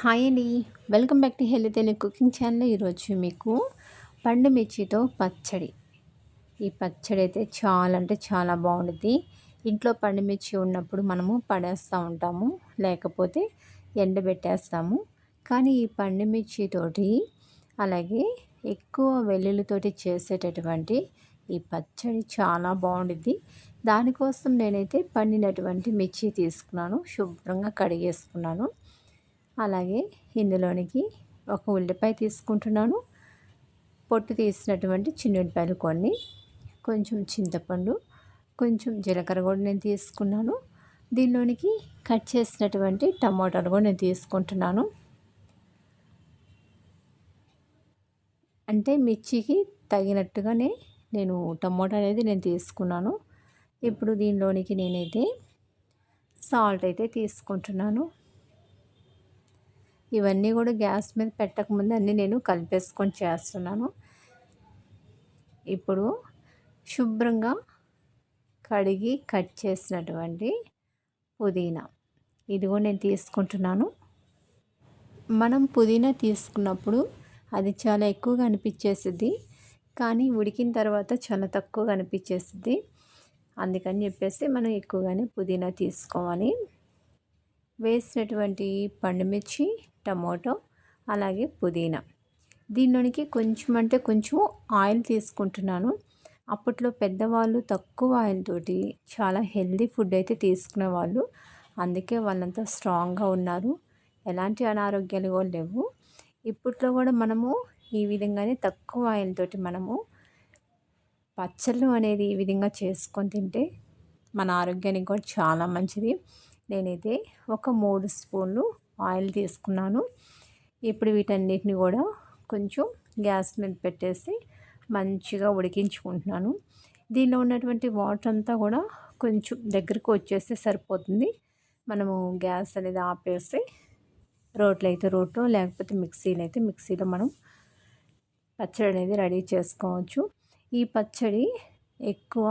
Hi అండి. Welcome back to healthy Telugu cooking channel. ఈరోజు మీకు పండు మిర్చితో పచ్చడి. ఈ పచ్చడి అయితే చాలా అంటే చాలా బాగుంటుంది ఇంట్లో పండు మిర్చి ఉన్నప్పుడు మనము పడేస్తూ ఉంటాము లేకపోతే ఎండబెట్టేస్తాము కానీ ఈ పండు మిర్చితోటి అలాగే ఎక్కువ వెల్లుల్లితోటి చేసేటటువంటి ఈ పచ్చడి చాలా బాగుంటుంది దానికోసం నేనైతే పండినటువంటి మిర్చి తీసుకున్నాను శుభ్రంగా కడిగేసుకున్నాను. అలాగే ఇందులోనికి ఒక ఉల్లిపాయ తీసుకుంటున్నాను. పొట్టు తీసినటువంటి చిన్న ఉల్లిపాయలు కొన్ని కొంచెం చింతపండు కొంచెం జీలకర్ర కూడా నేను తీసుకున్నాను. దీనిలోనికి కట్ చేసినటువంటి టమాటాలు కూడా నేను తీసుకుంటున్నాను. అంటే మిర్చికి తగినట్టుగానే నేను టమోటా అనేది నేను తీసుకున్నాను. ఇప్పుడు దీనిలోనికి నేనైతే సాల్ట్ అయితే తీసుకుంటున్నాను. ఇవన్నీ కూడా గ్యాస్ మీద పెట్టకముందు అన్నీ నేను కలిపేసుకొని చేస్తున్నాను. ఇప్పుడు శుభ్రంగా కడిగి కట్ చేసినటువంటి పుదీనా ఇదిగో నేను తీసుకుంటున్నాను. మనం పుదీనా తీసుకున్నప్పుడు అది చాలా ఎక్కువగా అనిపించేస్తుంది కానీ ఉడికిన తర్వాత చాలా తక్కువగా అనిపించేస్తుంది అందుకని చెప్పేసి మనం ఎక్కువగానే పుదీనా తీసుకోవాలి. వేసినటువంటి పండుమిర్చి టమోటో అలాగే పుదీనా. దీనిలోనికి కొంచెం అంటే కొంచెం ఆయిల్ తీసుకుంటున్నాను. అప్పట్లో పెద్దవాళ్ళు తక్కువ ఆయిల్ తోటి చాలా హెల్దీ ఫుడ్ అయితే తీసుకునే వాళ్ళు అందుకే వాళ్ళంతా స్ట్రాంగ్గా ఉన్నారు. ఎలాంటి అనారోగ్యాలు కూడా లేవు. ఇప్పట్లో కూడా మనము ఈ విధంగానే తక్కువ ఆయిల్ తోటి మనము పచ్చళ్ళు అనేది ఈ విధంగా చేసుకొని తింటే మన ఆరోగ్యానికి కూడా చాలా మంచిది. నేనైతే ఒక మూడు స్పూన్లు ఆయిల్ తీసుకున్నాను. ఇప్పుడు వీటన్నిటిని కూడా కొంచెం గ్యాస్ మీద పెట్టేసి మంచిగా ఉడికించుకుంటున్నాను. దీనిలో ఉన్నటువంటి వాటర్ అంతా కూడా కొంచెం దగ్గరకు వచ్చేస్తే సరిపోతుంది. మనము గ్యాస్ అనేది ఆపేసి రోట్లో అయితే రోట్లో లేకపోతే మిక్సీలో అయితే మిక్సీలో మనం పచ్చడి అనేది రెడీ చేసుకోవచ్చు. ఈ పచ్చడి ఎక్కువ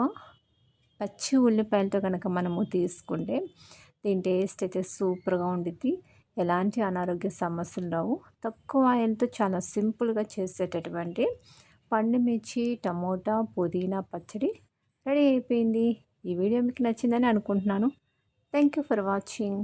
పచ్చి ఉల్లిపాయలతో కనుక మనము తీసుకుంటే దీని టేస్ట్ అయితే సూపర్గా ఉండిద్ది. ఎలాంటి అనారోగ్య సమస్యలు రావు. తక్కువ ఆయిల్తో చాలా సింపుల్గా చేసేటటువంటి పండు మిర్చి టమోటా పుదీనా పచ్చడి రెడీ అయిపోయింది. ఈ వీడియో మీకు నచ్చిందని అనుకుంటున్నాను. Thank you for watching.